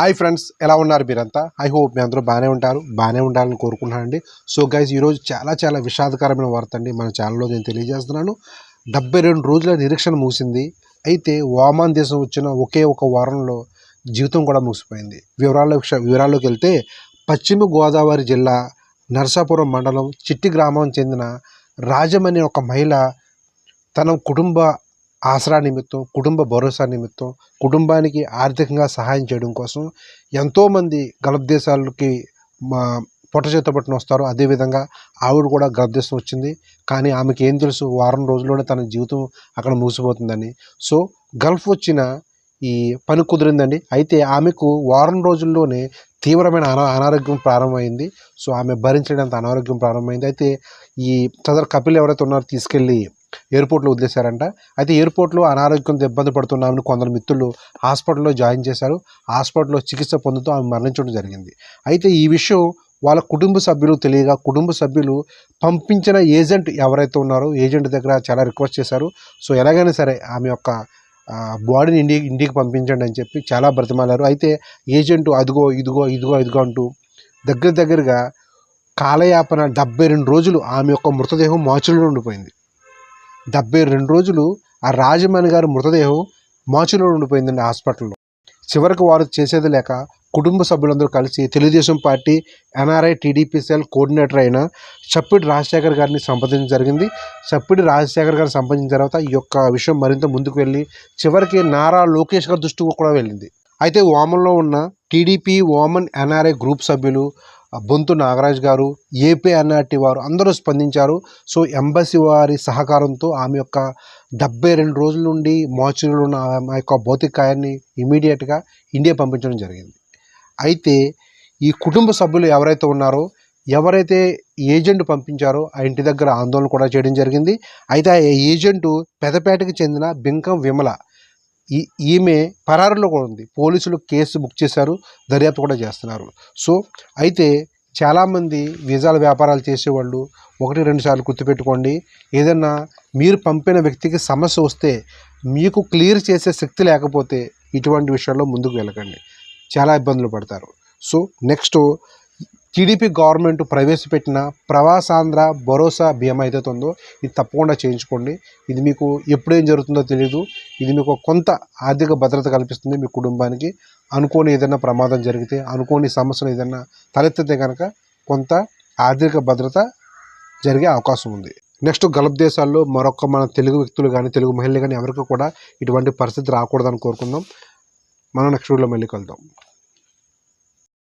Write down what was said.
Hi friends ఎలా ఉన్నారు మీరంతా? ఐ హోప్ మీ అందరూ బాగానే ఉంటారు బాగానే ఉండాలని కోరుకుంటున్నానండి. సో గైజ్ ఈరోజు చాలా చాలా విషాదకరమైన వార్త అండి మన ఛానల్లో నేను తెలియజేస్తున్నాను. డెబ్బై రెండు రోజుల నిరీక్షణ ముగిసింది. అయితే వామాన్ దేశం వచ్చిన ఒకే ఒక వారంలో జీవితం కూడా ముగిసిపోయింది. వివరాల్లో వివరాల్లోకి వెళ్తే పశ్చిమ గోదావరి జిల్లా నరసాపురం మండలం చిట్టి గ్రామం చెందిన రాజమనే ఒక మహిళ తన కుటుంబ ఆసరా నిమిత్తం కుటుంబ భరోసా నిమిత్తం కుటుంబానికి ఆర్థికంగా సహాయం చేయడం కోసం ఎంతోమంది గల్ఫ్ దేశాలకి మా పొట్ట చేత పట్టున వస్తారు. అదేవిధంగా ఆవిడ కూడా గల్ఫ్ దేశం వచ్చింది. కానీ ఆమెకి ఏం తెలుసు? వారం రోజుల్లోనే తన జీవితం అక్కడ ముగిసిపోతుందని. సో గల్ఫ్ వచ్చిన ఈ పని కుదిరిందండి. అయితే ఆమెకు వారం రోజుల్లోనే తీవ్రమైన అనా అనారోగ్యం ప్రారంభమైంది. సో ఆమె భరించడానికి అనారోగ్యం ప్రారంభమైంది. అయితే ఈ సదర్ కపిల్ ఎవరైతే ఉన్నారో తీసుకెళ్ళి ఎయిర్పోర్ట్లో వదిలేశారంట. అయితే ఎయిర్పోర్ట్లో అనారోగ్యంతో ఇబ్బంది పడుతున్నామని కొందరు మిత్రులు హాస్పిటల్లో జాయిన్ చేశారు. హాస్పిటల్లో చికిత్స పొందుతూ ఆమె మరణించడం జరిగింది. అయితే ఈ విషయం వాళ్ళ కుటుంబ సభ్యులు తెలియగా కుటుంబ సభ్యులు పంపించిన ఏజెంట్ ఎవరైతే ఉన్నారో ఏజెంట్ దగ్గర చాలా రిక్వెస్ట్ చేశారు. సో ఎలాగైనా సరే ఆమె యొక్క బాడీని ఇండి ఇంటికి పంపించండి అని చెప్పి చాలా బ్రతిమాలారు. అయితే ఏజెంట్ అదిగో ఇదిగో ఇదిగో ఇదిగో అంటూ దగ్గర దగ్గరగా కాలయాపన డెబ్బై రెండు రోజులు ఆమె యొక్క మృతదేహం మాచులో ఉండిపోయింది. డెబ్బై రెండు రోజులు ఆ రాజమణి గారి మృతదేహం మాచులో ఉండిపోయిందండి హాస్పిటల్లో. చివరికి వారు చేసేది లేక కుటుంబ సభ్యులందరూ కలిసి Telugu Desam party NRI TDP cell coordinator అయిన చప్పిడి రాజశేఖర్ గారిని సంప్రదించడం జరిగింది. చప్పిడి రాజశేఖర్ గారిని సంప్రదించిన తర్వాత ఈ యొక్క విషయం మరింత ముందుకు వెళ్ళి చివరికి నారా లోకేష్ గారి దృష్టికి కూడా వెళ్ళింది. అయితే ఓమన్లో ఉన్న టీడీపీ ఓమన్ ఎన్ఆర్ఐ గ్రూప్ సభ్యులు బొంతు నాగరాజ్ గారు ఏపీ ఎన్ఆర్టీ వారు అందరూ స్పందించారు. సో ఎంబసీ వారి సహకారంతో ఆమె యొక్క డెబ్బై రెండు రోజుల నుండి మార్చురీలో ఉన్న ఆమె యొక్క భౌతిక కాయాన్ని ఇమీడియట్గా ఇండియా పంపించడం జరిగింది. అయితే ఈ కుటుంబ సభ్యులు ఎవరైతే ఉన్నారో ఎవరైతే ఏజెంట్ పంపించారో ఆ ఇంటి దగ్గర ఆందోళన కూడా చేయడం జరిగింది. అయితే ఆ ఏజెంటు పెదపేటకు చెందిన బింకం విమల ఈ ఈమె పరారులో కూడా ఉంది. పోలీసులు కేసు బుక్ చేశారు. దర్యాప్తు కూడా చేస్తున్నారు. సో అయితే చాలామంది వీజాల వ్యాపారాలు చేసేవాళ్ళు ఒకటి రెండు సార్లు గుర్తుపెట్టుకోండి. ఏదన్నా మీరు పంపిన వ్యక్తికి సమస్య వస్తే మీకు క్లియర్ చేసే శక్తి లేకపోతే ఇటువంటి విషయాల్లో ముందుకు వెళ్ళకండి. చాలా ఇబ్బందులు పడతారు. సో నెక్స్ట్ టీడీపీ గవర్నమెంట్ ప్రవేశపెట్టిన ప్రవాసాంధ్ర భరోసా బీమా ఏదైతే ఉందో ఇది తప్పకుండా చేయించుకోండి. ఇది మీకు ఎప్పుడేం జరుగుతుందో తెలియదు ఇది మీకు కొంత ఆర్థిక భద్రత కల్పిస్తుంది మీ కుటుంబానికి. అనుకోని ఏదైనా ప్రమాదం జరిగితే అనుకోని సమస్యలు ఏదైనా తలెత్తితే కనుక కొంత ఆర్థిక భద్రత జరిగే అవకాశం ఉంది. నెక్స్ట్ గల్ఫ్ దేశాల్లో మరొక మన తెలుగు వ్యక్తులు కానీ తెలుగు మహిళలు కానీ ఎవరికి కూడా ఇటువంటి పరిస్థితి రాకూడదని కోరుకుందాం. మనం నెక్స్ట్ వీడియోలో మళ్ళీ కలుద్దాం.